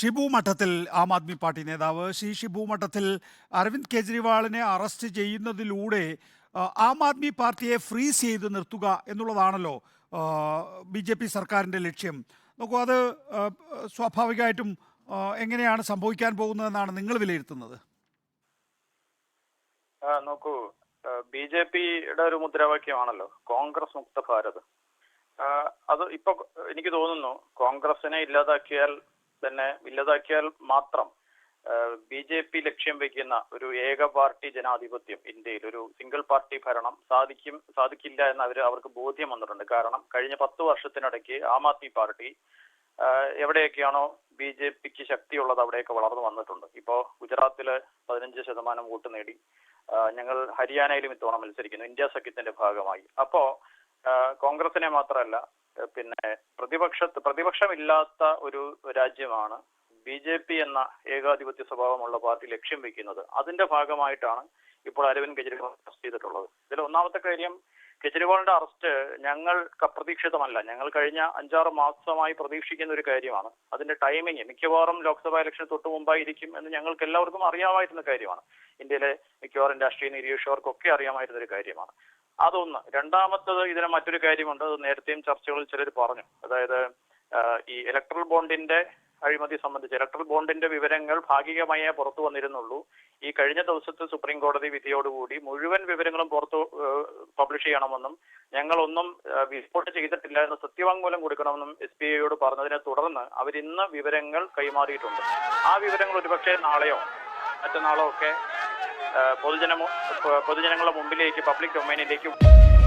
ഷിബു മഠത്തിൽ ആം ആദ്മി പാർട്ടി നേതാവ് ശ്രീ ഷിബു മഠത്തിൽ അരവിന്ദ് കെജ്രിവാളിനെ അറസ്റ്റ് ചെയ്യുന്നതിലൂടെ ആ, ആദ്മി പാർട്ടിയെ ഫ്രീസ് ചെയ്ത് നിർത്തുക എന്നുള്ളതാണല്ലോ ബി ജെ പി സർക്കാരിന്റെ ലക്ഷ്യം. നോക്കൂ അത് സ്വാഭാവികമായിട്ടും എങ്ങനെയാണ് സംഭവിക്കാൻ പോകുന്നതെന്നാണ് നിങ്ങൾ വിലയിരുത്തുന്നത്? നോക്കൂ ബി ജെ പിയുടെ ഒരു മുദ്രാവാക്യമാണല്ലോ കോൺഗ്രസ് മുക്ത ഭാരത്. അത് ഇപ്പൊ എനിക്ക് തോന്നുന്നു കോൺഗ്രസിനെ ഇല്ലാതാക്കിയാൽ തന്നെ ഇല്ലാതാക്കിയാൽ മാത്രം ബി ജെ പി ലക്ഷ്യം വെക്കുന്ന ഒരു ഏക പാർട്ടി ജനാധിപത്യം ഇന്ത്യയിൽ ഒരു സിംഗിൾ പാർട്ടി ഭരണം സാധിക്കും സാധിക്കില്ല എന്ന് അവർ അവർക്ക് ബോധ്യം വന്നിട്ടുണ്ട്. കാരണം കഴിഞ്ഞ പത്ത് വർഷത്തിനിടയ്ക്ക് ആം ആദ്മി പാർട്ടി എവിടെയൊക്കെയാണോ ബി ജെ പിക്ക് ശക്തിയുള്ളത് അവിടെയൊക്കെ വളർന്നു വന്നിട്ടുണ്ട്. ഇപ്പോ ഗുജറാത്തിൽ പതിനഞ്ച് ശതമാനം വോട്ട് നേടി ഞങ്ങൾ ഹരിയാനയിലും ഇത്തവണ മത്സരിക്കുന്നു ഇന്ത്യ സഖ്യത്തിന്റെ ഭാഗമായി. അപ്പോ കോൺഗ്രസിനെ മാത്രമല്ല പിന്നെ പ്രതിപക്ഷ പ്രതിപക്ഷമില്ലാത്ത ഒരു രാജ്യമാണ് ബി ജെ പി എന്ന ഏകാധിപത്യ സ്വഭാവമുള്ള പാർട്ടി ലക്ഷ്യം വെക്കുന്നത് അതിന്റെ ഭാഗമായിട്ടാണ് ഇപ്പോൾ അരവിന്ദ് കെജ്രിവാൾ അറസ്റ്റ് ചെയ്തിട്ടുള്ളത്. ഇതിൽ ഒന്നാമത്തെ കാര്യം കെജ്രിവാളിന്റെ അറസ്റ്റ് ഞങ്ങൾ അപ്രതീക്ഷിതമല്ല. ഞങ്ങൾ കഴിഞ്ഞ അഞ്ചാറ് മാസമായി പ്രതീക്ഷിക്കുന്ന ഒരു കാര്യമാണ്. അതിന്റെ ടൈമിങ് മിക്കവാറും ലോക്സഭാ ഇലക്ഷൻ തൊട്ട് മുമ്പായിരിക്കും എന്ന് ഞങ്ങൾക്ക് എല്ലാവർക്കും അറിയാമായിരുന്ന കാര്യമാണ്. ഇന്ത്യയിലെ മിക്കവാറും രാഷ്ട്രീയ നിരീക്ഷകർക്കൊക്കെ അറിയാമായിരുന്ന ഒരു കാര്യമാണ്. അതൊന്ന്. രണ്ടാമത്തത് ഇതിന് മറ്റൊരു കാര്യമുണ്ട്. അത് നേരത്തെയും ചർച്ചകളിൽ ചിലർ പറഞ്ഞു. അതായത് ഈ ഇലക്ട്രൽ ബോണ്ടിന്റെ അഴിമതി സംബന്ധിച്ച്. ഇലക്ട്രൽ ബോണ്ടിന്റെ വിവരങ്ങൾ ഭാഗികമായേ പുറത്തു വന്നിരുന്നുള്ളൂ. ഈ കഴിഞ്ഞ ദിവസത്തെ സുപ്രീം കോടതി വിധിയോടുകൂടി മുഴുവൻ വിവരങ്ങളും പുറത്തു പബ്ലിഷ് ചെയ്യണമെന്നും ഞങ്ങളൊന്നും റിപ്പോർട്ട് ചെയ്തിട്ടില്ല എന്ന് സത്യവാങ്മൂലം കൊടുക്കണമെന്നും എസ് ബി ഐയോട് പറഞ്ഞതിനെ തുടർന്ന് അവരിന്ന് വിവരങ്ങൾ കൈമാറിയിട്ടുണ്ട്. ആ വിവരങ്ങൾ ഒരുപക്ഷെ നാളെയോ മറ്റന്നാളോ ഒക്കെ പൊതുജന പൊതുജനങ്ങളുടെ മുമ്പിലേക്ക് പബ്ലിക് ഡൊമൈനിലേക്ക്